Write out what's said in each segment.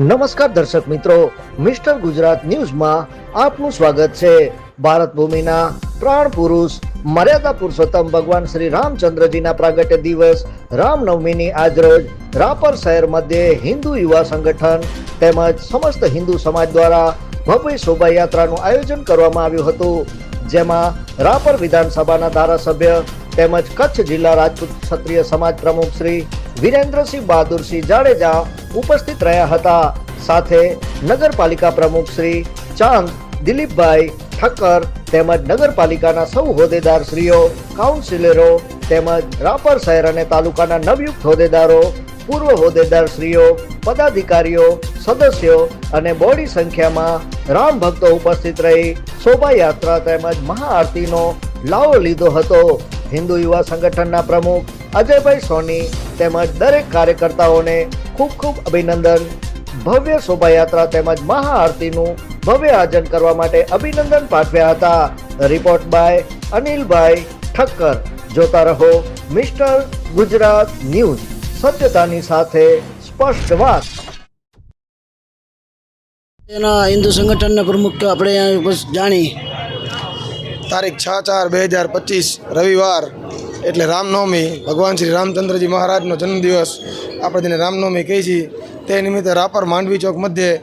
નમસ્કાર દર્શક મિત્રો, મિસ્ટર ગુજરાત ન્યૂઝમાં આપનું સ્વાગત છે. ભારત ભૂમિના પ્રાણ પુરુષ, મર્યાદા પુરુષોત્તમ ભગવાન શ્રી રામચંદ્રજીના પ્રાગટ્ય દિવસ, રામનવમીની આજરોજ રાપર શહેર મધ્યે હિન્દુ યુવા સંગઠન તેમજ સમસ્ત હિન્દુ સમાજ દ્વારા ભવ્ય શોભાયાત્રાનું આયોજન કરવામાં આવ્યું હતું. જેમાં રાપર વિધાનસભાના ધારાસભ્ય તેમજ કચ્છ જિલ્લા રાજપૂત ક્ષત્રિય સમાજ પ્રમુખ શ્રી વિરેન્દ્રસિંહ બહાદુરસિંહ જાડેજા ઉપસ્થિત રહ્યા હતા. સાથે નગરપાલિકા પ્રમુખ શ્રી ચાંદ, દિલીપભાઈ ઠક્કર તેમજ નગરપાલિકાના સૌ હોદ્દેદાર શ્રીઓ, કાઉન્સિલરો તેમજ રાપર શહેર અને તાલુકાના નવયુક્ત હોદ્દેદારો, પૂર્વ હોદ્દેદાર શ્રીઓ, પદાધિકારીઓ, સદસ્યો અને બોડી સંખ્યામાં રામ ભક્તો ઉપસ્થિત રહી શોભાયાત્રા તેમજ મહાઆરતીનો લાવો લીધો હતો. હિન્દુ યુવા સંગઠનના પ્રમુખ અજયભાઈ સોની તેમજ દરેક કાર્યકર્તાઓને ખૂબ ખૂબ અભિનંદન. ભવ્ય શોભાયાત્રા તેમજ મહાઆરતીનું ભવ્ય આયોજન કરવા માટે અભિનંદન પાઠવ્યા હતા. Report by Anilbhai Thakkar. જોતા રહો મિસ્ટર ગુજરાત ન્યૂઝ. સત્યતાની સાથે સ્પષ્ટ વાત. એના હિન્દુ સંગઠનના પ્રમુખ આપણે જાણી. તારીખ છ ચાર બે હજાર પચીસ રવિવાર એટલે રામનવમી ભગવાન શ્રી રામચંદ્રજી મહારાજનો જન્મદિવસ આપણે તેને રામનવમી કહીએ છીએ તે નિમિત્તે રાપર માંડવી ચોક મધ્યે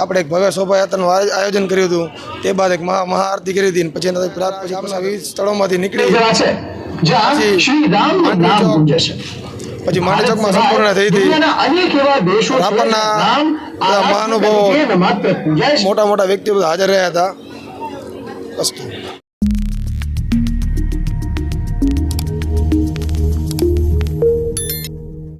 આપણે એક ભવ્ય શોભાયાત્રાનું આયોજન કર્યું હતું. તે બાદ એક મહા મહાઆરતી કરી હતી પછી રાત પછી આપણા વિવિધ સ્થળોમાંથી નીકળી. પછી માંડવી ચોકમાં સંપૂર્ણ થઈ હતી. રાપરના બધા મહાનુભાવો મોટા મોટા વ્યક્તિઓ બધા હાજર રહ્યા હતા. અસ્તુ